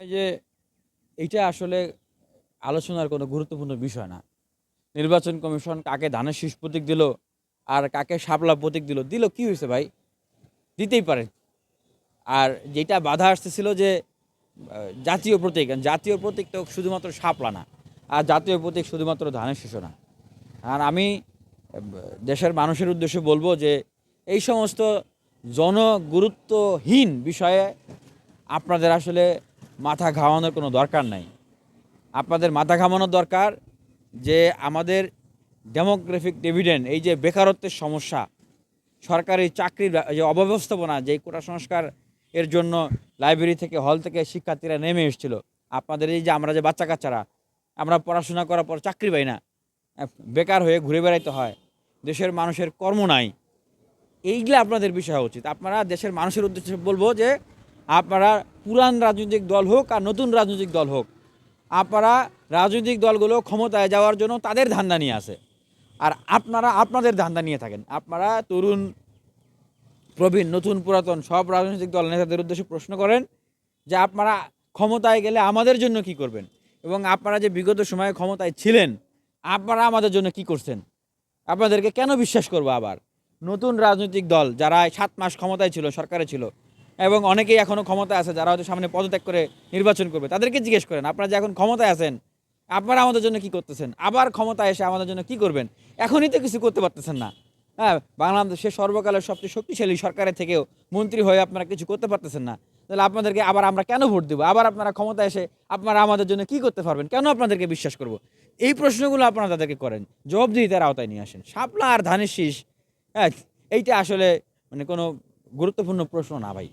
যে এটা আসলে আলোচনার কোনো গুরুত্বপূর্ণ বিষয় না। নির্বাচন কমিশন কাকে ধানের শীষ প্রতীক দিল আর কাকে শাপলা প্রতীক দিল দিল কি হয়েছে ভাই? দিতেই পারে। আর যেটা বাধা আসতেছিল যে জাতীয় প্রতীক জাতীয় প্রতীক তো শুধুমাত্র শাপলা না, আর জাতীয় প্রতীক শুধুমাত্র ধানের শীষ না। আর আমি, দেশের মানুষের উদ্দেশ্যে বলব যে, এই সমস্ত জনগুরুত্বহীন বিষয়ে আপনাদের আসলে মাথা ঘামানোর কোনো দরকার নাই। আপনাদের মাথা ঘামানোর দরকার যে আমাদের ডেমোগ্রাফিক ডিভিডেন্ড এই যে বেকারত্বের সমস্যা, সরকারি চাকরির যে অব্যবস্থাপনা যে কোটা সংস্কার এর জন্য লাইব্রেরি থেকে হল থেকে শিক্ষার্থীরা নেমে এসেছিল। আপনাদের এই যে আমরা যে বাচ্চা কাচ্চারা আমরা পড়াশোনা করার পর চাকরি পাই না। বেকার হয়ে ঘুরে বেড়াইতে হয়। দেশের মানুষের কর্ম নাই। এইগুলো আপনাদের বিষয় উচিত। আপনারা দেশের মানুষের উদ্দেশ্যে বলব যে আপনারা পুরান রাজনৈতিক দল হোক আর নতুন রাজনৈতিক দল হোক, আপনারা রাজনৈতিক দলগুলো ক্ষমতায় যাওয়ার জন্য তাদের ধান্দা নিয়ে আসে। আর আপনারা আপনাদের ধান্দা নিয়ে থাকেন। আপনারা তরুণ, প্রবীণ, নতুন, পুরাতন সব রাজনৈতিক দল নেতাদের উদ্দেশ্যে প্রশ্ন করেন যে আপনারা ক্ষমতায় গেলে আমাদের জন্য কি করবেন? এবং আপনারা যে বিগত সময়ে ক্ষমতায় ছিলেন, আপনারা আমাদের জন্য কি করছেন? আপনাদেরকে কেন বিশ্বাস করব আবার? নতুন রাজনৈতিক দল যারা সাত মাস ক্ষমতায় ছিল, সরকারে ছিল এবং অনেকেই এখনও ক্ষমতায় আছে যারা হয়তো সামনে পদত্যাগ করে নির্বাচন করবে। তাদেরকে জিজ্ঞেস করেন, আপনারা যে এখন ক্ষমতায় আছেন, আপনারা আমাদের জন্য কি করতেছেন? আবার ক্ষমতায় এসে আমাদের জন্য কি করবেন? এখনই তো কিছু করতে পারতেছেন না। হ্যাঁ বাংলাদেশের সর্বকালের সবচেয়ে শক্তিশালী সরকারের থেকেও মন্ত্রী হয়ে আপনারা কিছু করতে পারতেছেন না। তাহলে আপনাদেরকে আবার আমরা কেন ভোট দেবো? আবার আপনারা ক্ষমতায় এসে আপনারা আমাদের জন্য কি করতে পারবেন? কেন আপনাদেরকে বিশ্বাস করব? এই প্রশ্নগুলো আপনারা তাদেরকে করেন, জবাবদিহিতার আওতায় নিয়ে আসেন। শাপলা আর ধানের শীষ হ্যাঁ এইটা আসলে মানে কোনো গুরুত্বপূর্ণ প্রশ্ন না ভাই।